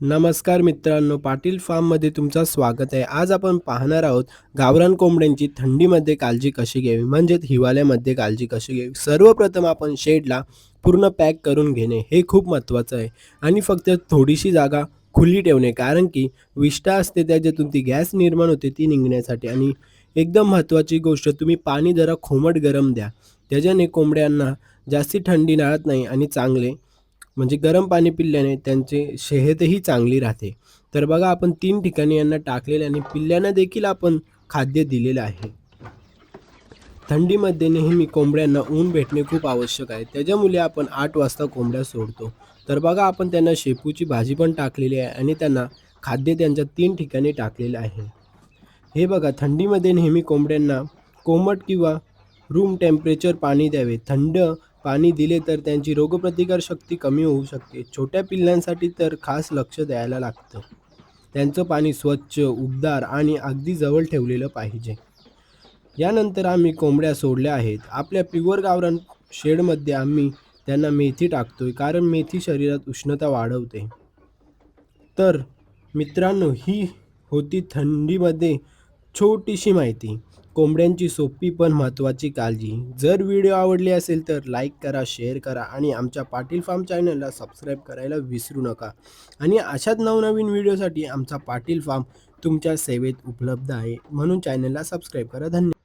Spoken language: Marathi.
नमस्कार मित्रांनो पाटील फार्ममध्ये तुमचं स्वागत आहे. आज आपण पाहणार आहोत गावरान कोंबड्यांची थंडीमध्ये काळजी कशी घ्यावी? म्हणजेच हिवाळ्यामध्ये काळजी कशी घ्यावी? सर्वप्रथम आपण शेडला पूर्ण पॅक करून घेणे हे खूप महत्त्वाचं आहे. आणि फक्त थोडीशी जागा खुली ठेवणे कारण की विष्ठा असते त्याच्यातून ती गॅस निर्माण होते ती निघण्यासाठी. आणि एकदम महत्त्वाची गोष्ट तुम्ही पाणी जरा खोमट गरम द्या. त्याच्याने कोंबड्यांना जास्ती थंडी नाळत नाही आणि चांगले म्हणजे गरम पाणी पिल्याने त्यांचे सेहतही चांगली राहते. तर बघा आपण तीन ठिकाणी यांना टाकलेले आणि पिल्ल्यांना देखील आपण खाद्य दिलेलं आहे. थंडीमध्ये नेहमी कोंबड्यांना ऊन भेटणे खूप आवश्यक आहे. त्याच्यामुळे आपण आठ वाजता कोंबड्या सोडतो. तर बघा आपण त्यांना शेपूची भाजी पण टाकलेली आहे आणि त्यांना खाद्य त्यांच्या तीन ठिकाणी टाकलेलं आहे. हे बघा थंडीमध्ये नेहमी कोंबड्यांना कोमट किंवा रूम टेम्परेचर पाणी द्यावे. थंड पाणी दिले तर त्यांची रोगप्रतिकार शक्ती कमी होऊ शकते. छोट्या पिल्लांसाठी तर खास लक्ष द्यायला लागतं. त्यांचं पाणी स्वच्छ उबदार आणि अगदी जवळ ठेवलेलं पाहिजे. यानंतर आम्ही कोंबड्या सोडल्या आहेत. आपल्या प्युअर गावरान शेडमध्ये आम्ही त्यांना मेथी टाकतोय कारण मेथी शरीरात उष्णता वाढवते. तर मित्रांनो ही होती थंडीमध्ये छोटीशी माहिती. कोंबड्यांची सोपी पण महत्त्वाची काळजी. जर व्हिडिओ आवडली असेल तर लाईक करा शेअर करा आणि आमच्या पाटील फार्म चॅनलला सबस्क्राईब करायला विसरू नका. आणि अशाच नवनवीन व्हिडिओसाठी आमचा पाटील फार्म तुमच्या सेवेत उपलब्ध आहे. म्हणून चॅनलला सबस्क्राईब करा. धन्यवाद.